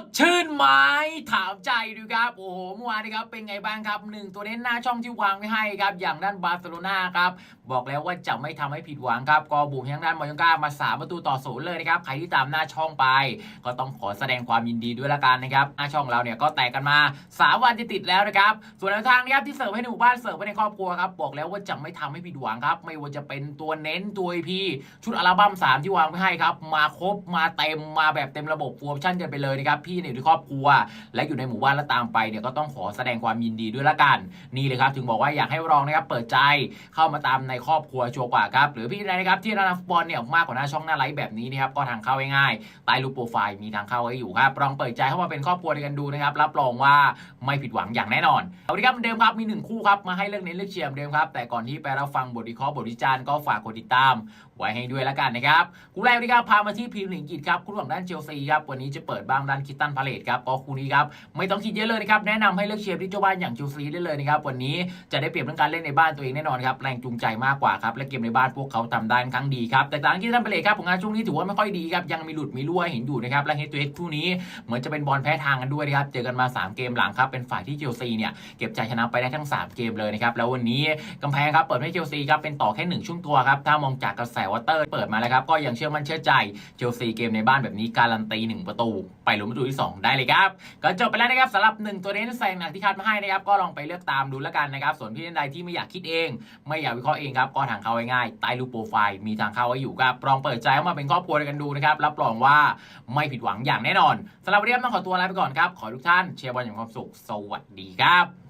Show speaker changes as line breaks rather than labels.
ดชื่น ไหมถามใจดูครับโอ้โหเมื่อวานนี้ครับเป็นไงบ้างครับหนึ่งตัวเน้นหน้าช่องที่วางไว้ให้ครับอย่างด้านบาร์เซโลนาครับบอกแล้วว่าจะไม่ทำให้ผิดหวังครับก็บุกทางด้านมายองกามา3ประตูต่อศูนย์เลยนะครับใครที่ตามหน้าช่องไป ก็ต้องขอแสดงความยินดีด้วยละกันนะครับหน้าช่องเราเนี่ยก็แตกกันมา3วันติดแล้วนะครับส่วนทางนะครับที่เสิร์ฟให้ในหมู่บ้านเสิร์ฟให้ในครอบครัวครับบอกแล้วว่าจะไม่ทำให้ผิดหวังครับไม่ว่าจะเป็นตัวเน้นตัว EP ชุดอัลบั้ม3ที่วางไว้ให้ครับมาครบมาเต็มมาแบบเต็มระบบฟูลออปชั่นกันไปเลยนะครับพี่เนี่ยในครอบครัวและอยู่ในหมู่บ้านแล้วตามไปเนี่ยก็ต้องขอแสดงความยินดีด้วยละกัน นี่เลยครับ ถึงบอกว่าอยากให้รองนะครับเปิดใจเข้ามาตามในครอบครัวชัวร์กว่าครับหรือพี่นะครับที่ร้านฟุตบอลเนี่ยมากกว่าหน้าช่องหน้าไลฟ์แบบนี้นะครับก็ทางเข้าง่ายๆใต้รูปโปรไฟล์มีทางเข้าให้อยู่ครับลองเปิดใจเข้ามาเป็นครอบครัวด้วยกันดูนะครับรับรองว่าไม่ผิดหวังอย่างแน่นอนเอาละครับเดิมครับมีหนึ่งคู่ครับมาให้เลือกเน้นเลือกเชียร์เดิมครับแต่ก่อนที่ไปรับฟังบทวิเคราะห์บทวิจารณ์ก็ฝากกดติดตาม ไว้ให้ด้วยล้วกันนะครับคู่แรกนะครับพามาที่พรีเมียร์ลีกอังกฤษครับคู่ของด้านเชลซีครับวันนี้จะเปิดบ้างด้านคิตตันพาเลตครับก็คู่นี้ครับไม่ต้องคิดเยอะเลยนะครับแนะนำให้เลือกเชียร์ที่เจ้าบ้านอย่างเชลซีได้เลยนะครับวันนี้จะได้เปรียบเรื่องการเล่นในบ้านตัวเองแน่นอนครับแรงจูงใจมากกว่าครับและเกมในบ้านพวกเขาทำได้ค่อนข้างดีครับแต่ต่างคิตตันพาเลตครับผลงานช่วงนี้ถือว่าไม่ค่อยดีครับยังมีหลุดมีรั่วเห็นอยู่นะครับและเฮตัวเฮดคู่นี้เหมือนจะเป็นบอลแพ้ทางกันด้วยนะครับเจอกันมาสามเกมหลังครับเป็นฝ่ายที่เชลซีเนี่ยเก็บใจชนะไปได้ทั้งสามเกมเลยนะครับแล้ววันนี้กำแพงครับเปิดให้เชลซีครับเป็นต่อแค่หนึ่งช่วงตัวครับถ้ามองจากกระแสวอเตอร์เปิดมาแล้วครับก็ยังเชื่อมั่นเชื่อใจเชลซีเกมในบ้านแบบนี้การันตีหนึ่งประตู ไปลุ้นประตูที่ 2 ได้เลยครับ ก็จบไปแล้วนะครับสำหรับ 1 ตัวเลขที่แซงหนักที่คัดมาให้นะครับ ก็ลองไปเลือกตามดูแล้วกันนะครับ ส่วนพี่ท่านใดที่ไม่อยากคิดเอง ไม่อยากวิเคราะห์เองครับ ก็ทางเข้าง่ายๆใต้รูปโปรไฟล์มีทางเข้าไว้อยู่ครับลองเปิดใจเข้ามาเป็นครอบครัวด้วยกันดูนะครับรับรองว่าไม่ผิดหวังอย่างแน่นอนสำหรับวันนี้ต้องขอตัวลาไปก่อนครับขอทุกท่านเชียร์บอลอย่างความสุข สวัสดีครับ